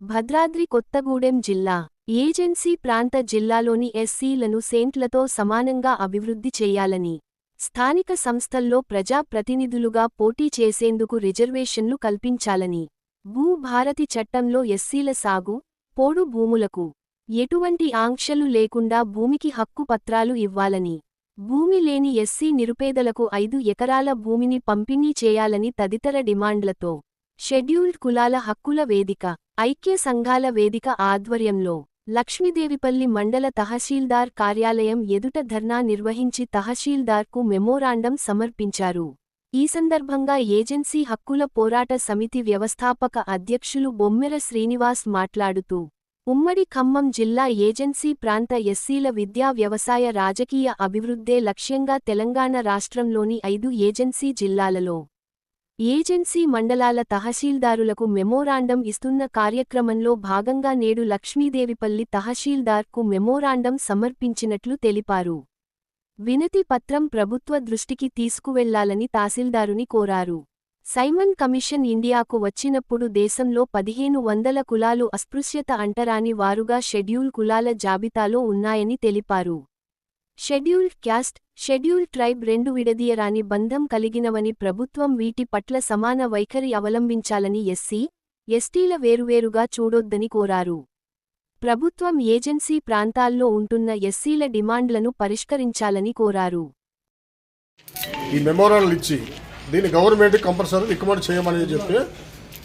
భద్రాద్రి కొత్తగూడెం జిల్లా ఏజెన్సీ ప్రాంత జిల్లాలోని ఎస్సీలను సెయింట్లతో సమానంగా అభివృద్ధి చేయాలని స్థానిక సంస్థల్లో ప్రజా ప్రతినిధులుగా పోటీ చేసేందుకు రిజర్వేషన్లు కల్పించాలని భూభారతి చట్టంలో ఎస్సీల సాగు పోడు భూములకు ఎటువంటి ఆంక్షలు లేకుండా భూమికి హక్కు పత్రాలు ఇవ్వాలని భూమి లేని ఎస్సీ నిరుపేదలకు ఐదు ఎకరాల భూమిని పంపిణీ చేయాలని తదితర డిమాండ్లతో షెడ్యూల్డ్ కులాల హక్కుల వేదిక ఐక్య సంఘాల వేదిక ఆధ్వర్యంలో లక్ష్మీదేవిపల్లి మండల తహసీల్దార్ కార్యాలయం ఎదుట ధర్నా నిర్వహించి తహసీల్దార్కు మెమోరాండం సమర్పించారు. ఈ సందర్భంగా ఏజెన్సీ హక్కుల పోరాట సమితి వ్యవస్థాపక అధ్యక్షులు బొమ్మెర శ్రీనివాస్ మాట్లాడుతూ ఉమ్మడి ఖమ్మం జిల్లా ఏజెన్సీ ప్రాంత ఎస్సీల విద్యా వ్యవసాయ రాజకీయ అభివృద్ధే లక్ష్యంగా తెలంగాణ రాష్ట్రంలోని ఐదు ఏజెన్సీ జిల్లాలలో ఏజెన్సీ మండలాల తహసీల్దారులకు మెమోరాండం ఇస్తున్న కార్యక్రమంలో భాగంగా నేడు లక్ష్మీదేవిపల్లి తహసీల్దార్కు మెమోరాండం సమర్పించినట్లు తెలిపారు. వినతి పత్రం ప్రభుత్వ దృష్టికి తీసుకువెళ్ళాలని తహసీల్దారుని కోరారు. సైమన్ కమిషన్ ఇండియాకు వచ్చినప్పుడు దేశంలో పదిహేను వందల కులాలు అస్పృశ్యత అంటరాని వారుగా షెడ్యూల్ కులాల జాబితాలో ఉన్నాయని తెలిపారు. షెడ్యూల్డ్ క్యాస్ట్ షెడ్యూల్ ట్రైబ్ రెండు విడదీయరాని బంధం కలిగినవని ప్రభుత్వం వీటి పట్ల సమాన వైఖరి అవలంబించాలని ఎస్సీ ఎస్టీల వేరువేరుగా చూడొద్దని కోరారు. ప్రభుత్వం ఏజెన్సీ ప్రాంతాల్లో ఉంటున్న ఎస్సీల డిమాండ్లను పరిష్కరించాలని కోరారు. ఈ మెమోరాలు ఇచ్చి దీన్ని గవర్నమెంట్ కంపల్సరీ రికమెండ్ చేయమని చెప్పి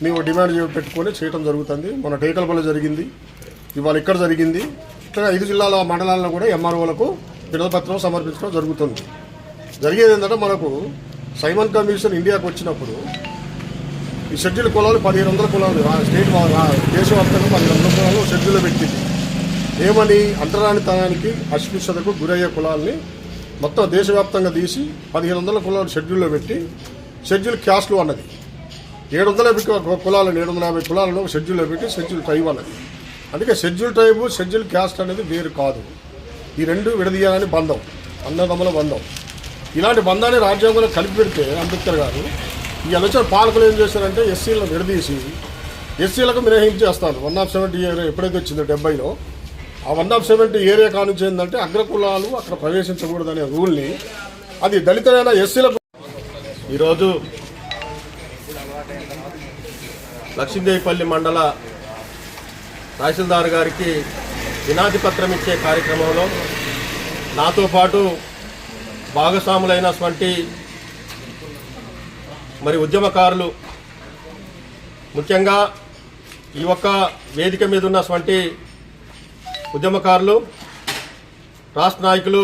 మేము డిమాండ్ పెట్టుకొని చేయడం జరుగుతుంది. మన టేకల్పల్లి జరిగింది ఇవాళ ఇక్కడ జరిగింది. ఇట్లా ఐదు జిల్లాల మండలాల్లో కూడా ఎంఆర్ఓలకు వినపత్రం సమర్పించడం జరుగుతుంది. జరిగేది ఏంటంటే మనకు సైమన్ కమిషన్ ఇండియాకు వచ్చినప్పుడు ఈ షెడ్యూల్ కులాలు పదిహేను వందల కులాలు స్టేట్ దేశవ్యాప్తంగా పదిహేను వందల కులాలు షెడ్యూల్లో పెట్టింది. ఏమని అంటరానితనానికి అస్పృశ్యతకు గురయ్యే కులాల్ని మొత్తం దేశవ్యాప్తంగా తీసి పదిహేను వందల కులాలు షెడ్యూల్లో పెట్టి షెడ్యూల్ క్యాస్ట్లు అన్నది. ఏడు వందల యాభై కులాలను ఏడు వందల యాభై కులాలను ఒక షెడ్యూల్లో పెట్టి షెడ్యూల్ ట్రైబ్ అన్నది. అందుకే షెడ్యూల్ ట్రైబు షెడ్యూల్ క్యాస్ట్ అనేది వేరు కాదు. ఈ రెండు విడదీయాలని బంధం అన్నదమ్ముల బంధం. ఇలాంటి బంధాన్ని రాజ్యాంగంలో కలిపి పెడితే అంబేద్కర్ గారు ఈ వచ్చిన పాలకులు ఏం చేశారంటే ఎస్సీలను విడదీసి ఎస్సీలకు మినహాయించేస్తారు వన్ ఆఫ్ సెవెంటీ ఏరియా ఎప్పుడైతే వచ్చిందో డెబ్బైలో ఆ వన్ ఆఫ్ సెవెంటీ ఏరియా కానుంచి ఏంటంటే అగ్రకులాలు అక్కడ ప్రవేశించకూడదనే రూల్ని అది దళితులైన ఎస్సీలకు ఈరోజు లక్ష్మీదేవిపల్లి మండల తహసీల్దార్ గారికి వినాతి పత్రం ఇచ్చే కార్యక్రమంలో నాతో పాటు భాగస్వాములైనటువంటి మరి ఉద్యమకారులు ముఖ్యంగా ఈ ఒక్క వేదిక మీద ఉన్నటువంటి ఉద్యమకారులు రాష్ట్ర నాయకులు